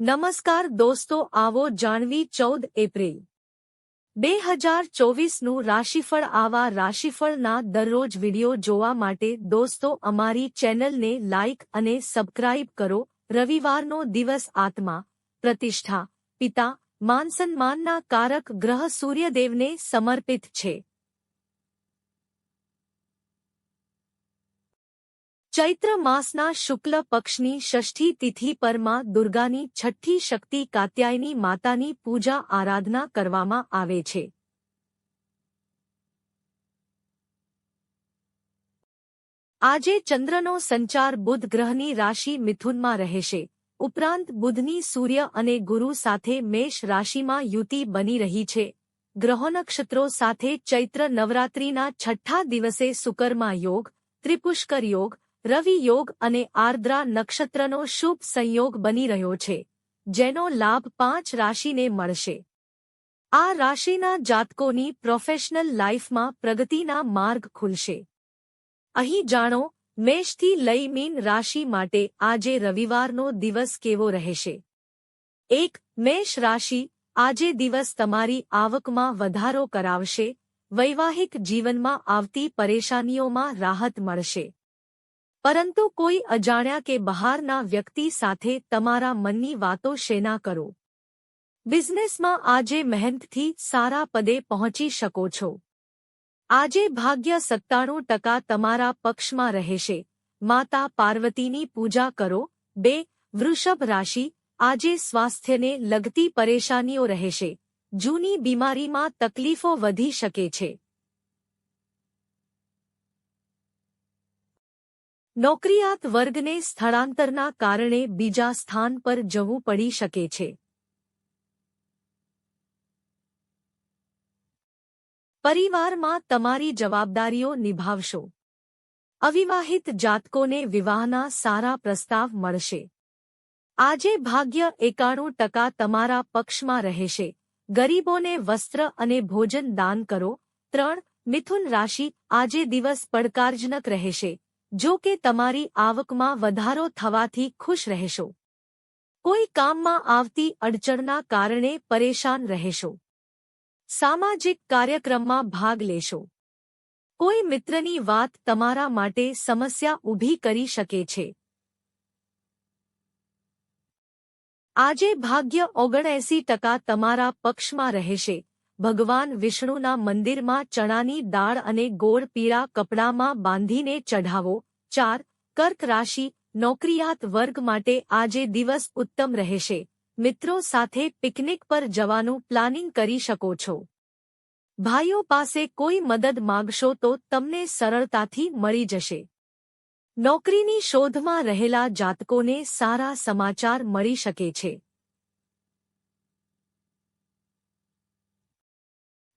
નમસ્કાર દોસ્તો, આવો જાણવી ચૌદ એપ્રિલ. બે હજાર ચોવીસનું રાશિફળ આવા રાશિફળના દરરોજ વિડિયો જોવા માટે દોસ્તો, અમારી ચેનલને લાઇક અને સબસ્ક્રાઇબ કરો. રવિવારનો દિવસ આત્મા, પ્રતિષ્ઠા, પિતા માનસન્માનના કારક ગ્રહ સૂર્યદેવને સમર્પિત છે. ચૈત્ર માસના શુક્લ પક્ષની ષષ્ઠી તિથિ પરમાં દુર્ગાની છઠ્ઠી શક્તિ કાત્યાયની માતાની પૂજા આરાધના કરવામાં આવે છે. આજે ચંદ્રનો સંચાર બુધ ગ્રહની રાશિ મિથુનમાં રહેશે. ઉપરાંત બુધની સૂર્ય અને ગુરુ સાથે મેષ રાશિમાં યુતિ બની રહી છે. ગ્રહો નક્ષત્રો સાથે ચૈત્ર નવરાત્રિના છઠ્ઠા દિવસે સુકર્મા યોગ, ત્રિપુષ્કર યોગ રવિ યોગ અને આર્દ્રા નક્ષત્રનો શુભ સંયોગ બની રહ્યો છે, જેનો લાભ પાંચ રાશિને મળશે. આ રાશિના જાતકોની પ્રોફેશનલ લાઇફમાં પ્રગતિના માર્ગ ખુલશે. અહીં જાણો, મેષથી લઈ મીન રાશિ માટે આજે રવિવારનો દિવસ કેવો રહેશે. એક, મેષ રાશિ આજે દિવસ તમારી આવકમાં વધારો કરાવશે, વૈવાહિક જીવનમાં આવતી પરેશાનીઓમાં રાહત મળશે. પરંતુ કોઈ અજાણ્યા કે બહારના વ્યક્તિ સાથે તમારા મનની વાતો શેના કરો. બિઝનેસમાં આજે મહેનતથી સારા પદે પહોંચી શકો છો. આજે ભાગ્ય સત્તાણું ટકા તમારા પક્ષમાં રહેશે. માતા પાર્વતીની પૂજા કરો. બે, વૃષભ રાશિ, આજે સ્વાસ્થ્યને લગતી પરેશાનીઓ રહેશે. જૂની બીમારીમાં તકલીફો વધી શકે છે. નોકરીયાત વર્ગને સ્થળાંતરના કારણે બીજા સ્થાન પર જવું પડી શકે છે. પરિવારમાં તમારી જવાબદારીઓ નિભાવશો. અવિવાહિત જાતકોને વિવાહના સારા પ્રસ્તાવ મળશે. આજે ભાગ્ય એકાણું ટકા તમારા પક્ષમાં રહેશે. ગરીબોને વસ્ત્ર અને ભોજન દાન કરો. ત્રણ, મિથુન રાશિ આજે દિવસ પડકારજનક રહેશે. જો કે તમારી આવકમાં વધારો થવાથી ખુશ રહેશો. કોઈ કામમાં આવતી અડચણના કારણે પરેશાન રહેશો. સામાજિક કાર્યક્રમમાં ભાગ લેશો. કોઈ મિત્રની વાત તમારા માટે સમસ્યા ઊભી કરી શકે છે. આજે ભાગ્ય ઓગણએસી ટકા તમારા પક્ષમાં રહેશે. ભગવાન વિષ્ણુના મંદિરમાં ચણાની દાળ અને ગોળ પીળા કપડામાં બાંધીને ચઢાવો. ચાર, કર્ક રાશિ, નોકરીયાત વર્ગ માટે આજે દિવસ ઉત્તમ રહેશે. મિત્રો સાથે પિકનિક પર જવાનું પ્લાનિંગ કરી શકો છો. ભાઈઓ પાસે કોઈ મદદ માગશો તો તમને સરળતાથી મળી જશે. નોકરીની શોધમાં રહેલા જાતકોને સારા સમાચાર મળી શકે છે.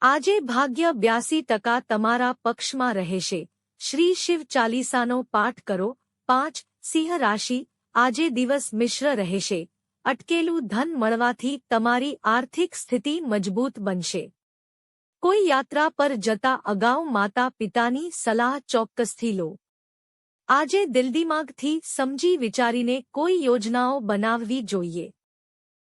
આજે ભાગ્ય બ્યાસી ટકા તમારા પક્ષમાં રહેશે. શ્રી શિવ ચાલીસાનો પાઠ કરો. પાંચ, સિંહ રાશિ, આજે દિવસ મિશ્ર રહેશે. અટકેલું ધન મળવાથી તમારી આર્થિક સ્થિતિ મજબૂત બનશે. કોઈ યાત્રા પર જતા અગાઉ માતા પિતાની સલાહ ચોક્કસથી લો. આજે દિલદિમાગથી સમજી વિચારીને કોઈ યોજનાઓ બનાવવી જોઈએ.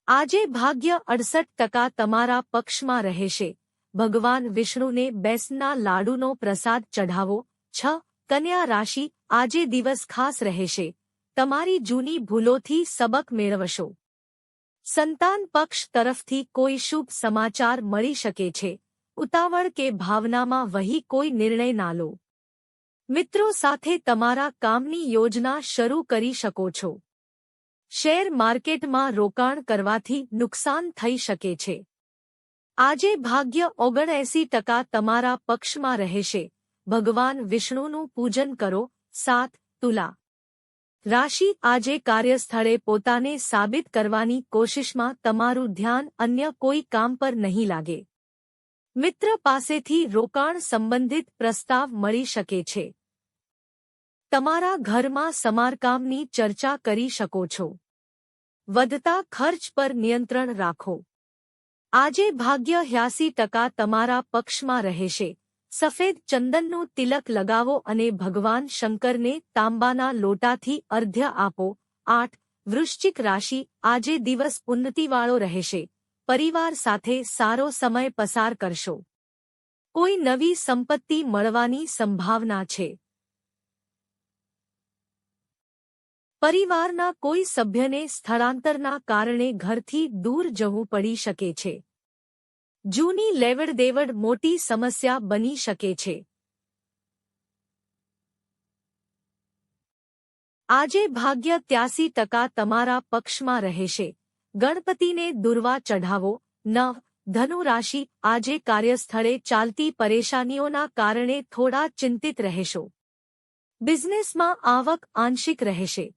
આજે ભાગ્ય અડસઠ ટકા તમારા પક્ષમાં રહેશે. ભગવાન વિષ્ણુને બેસના લાડુનો પ્રસાદ ચઢાવો. છ, કન્યા રાશિ આજે દિવસ ખાસ રહેશે. તમારી જૂની ભૂલોથી સબક મેળવશો. સંતાન પક્ષ તરફથી કોઈ શુભ સમાચાર મળી શકે છે. ઉતાવળ કે ભાવનામાં વહી કોઈ નિર્ણય ના લો. મિત્રો સાથે તમારા કામની યોજના શરૂ કરી શકો છો. શેર માર્કેટમાં રોકાણ કરવાથી નુકસાન થઈ શકે છે. આજે ભાગ્ય ઓગણએસી ટકા તમારા પક્ષમાં રહેશે. ભગવાન વિષ્ણુનું પૂજન કરો. સાત, તુલા. રાશિ આજે કાર્યસ્થળે પોતાને સાબિત કરવાની કોશિશમાં તમારું ધ્યાન અન્ય કોઈ કામ પર નહીં લાગે. મિત્ર પાસેથી રોકાણ સંબંધિત પ્રસ્તાવ મળી શકે છે. તમારા ઘરમાં સમારકામની ચર્ચા કરી શકો છો. વધતા ખર્ચ પર નિયંત્રણ રાખો. આજે ભાગ્ય હ્યાસી ટકા તમારા પક્ષમાં રહેશે. સફેદ ચંદનનું તિલક લગાવો અને ભગવાન શંકરને તાંબાના લોટાથી અર્ધ્ય આપો. આઠ, વૃશ્ચિક રાશિ આજે દિવસ ઉન્નતિવાળો રહેશે. પરિવાર સાથે સારો સમય પસાર કરશો. કોઈ નવી સંપત્તિ મળવાની સંભાવના છે. પરિવારના કોઈ સભ્યને સ્થળાંતરના કારણે ઘરથી દૂર જવું પડી શકે છે. જૂની લેવડ દેવડ મોટી સમસ્યા બની શકે છે. આજે ભાગ્ય ત્યાસી ટકા તમારા પક્ષમાં રહેશે. ગણપતિને દુર્વા ચઢાવો. નવ ધનુ રાશિ આજે કાર્યસ્થળે ચાલતી પરેશાનીઓના કારણે થોડા ચિંતિત રહેશો. બિઝનેસમાં આવક આંશિક રહેશે.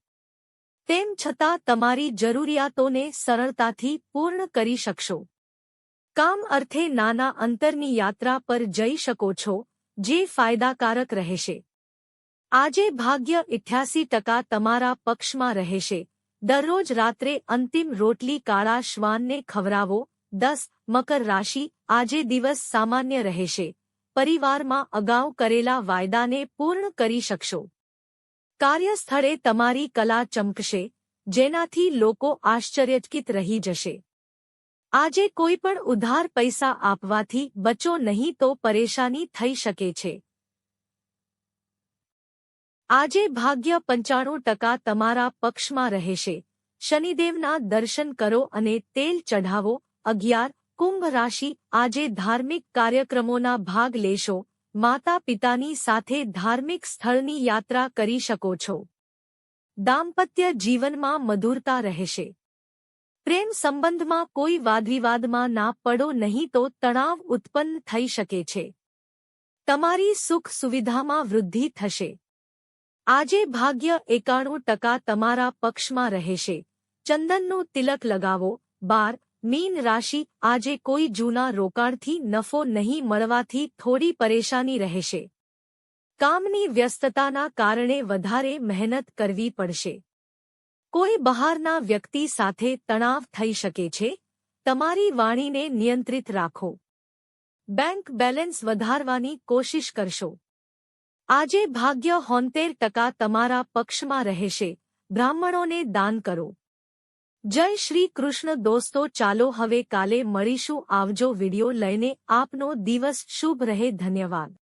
તેમ છતાં તમારી જરૂરિયાતોને સરળતાથી પૂર્ણ કરી શકશો. કામ અર્થે નાના અંતરની યાત્રા પર જઈ શકો છો, જે ફાયદાકારક રહેશે. આજે ભાગ્ય ઇઠ્યાસી ટકા તમારા પક્ષમાં રહેશે. દરરોજ રાત્રે અંતિમ રોટલી કાળા શ્વાનને ખવરાવો દસ, મકર રાશિ, આજે દિવસ સામાન્ય રહેશે. પરિવારમાં અગાઉ કરેલા વાયદાને પૂર્ણ કરી શકશો. કાર્યસ્થળે તમારી કલા ચમકશે, જેનાથી લોકો આશ્ચર્યચકિત રહી જશે. આજે કોઈ પણ ઉધાર પૈસા આપવાથી બચો નહીં તો પરેશાની થઈ શકે છે. આજે ભાગ્ય પંચાણું ટકા તમારા પક્ષમાં રહેશે. શનિદેવના દર્શન કરો અને તેલ ચઢાવો, અગિયાર, કુંભ રાશિ આજે ધાર્મિક કાર્યક્રમોના ભાગ લેશો. માતા પિતાની સાથે ધાર્મિક સ્થળની યાત્રા કરી શકો છો. દાંપત્ય જીવનમાં મધુરતા રહેશે. પ્રેમ સંબંધમાં કોઈ વાદવિવાદમાં ના પડો નહીં તો તણાવ ઉત્પન્ન થઈ શકે છે. તમારી સુખ સુવિધામાં વૃદ્ધિ થશે. આજે ભાગ્ય એકાણું ટકા તમારા પક્ષમાં રહેશે. ચંદનનું તિલક લગાવો. બાર મીન રાશિ આજે કોઈ જૂના રોકાણથી નફો નહીં મળવાથી થોડી પરેશાની રહેશે. કામની વ્યસ્તતાના કારણે વધારે મહેનત કરવી પડશે. કોઈ બહારના વ્યક્તિ સાથે તણાવ થઈ શકે છે. તમારી વાણીને નિયંત્રિત રાખો. બેંક બેલેન્સ વધારવાની કોશિશ કરશો. આજે ભાગ્ય હોંતેર ટકા તમારા પક્ષમાં રહેશે. બ્રાહ્મણોને દાન કરો. જય શ્રી કૃષ્ણ દોસ્તો, ચાલો હવે કાલે મળીશું. આવજો વિડિયો લઈને. આપનો દિવસ શુભ રહે. ધન્યવાદ.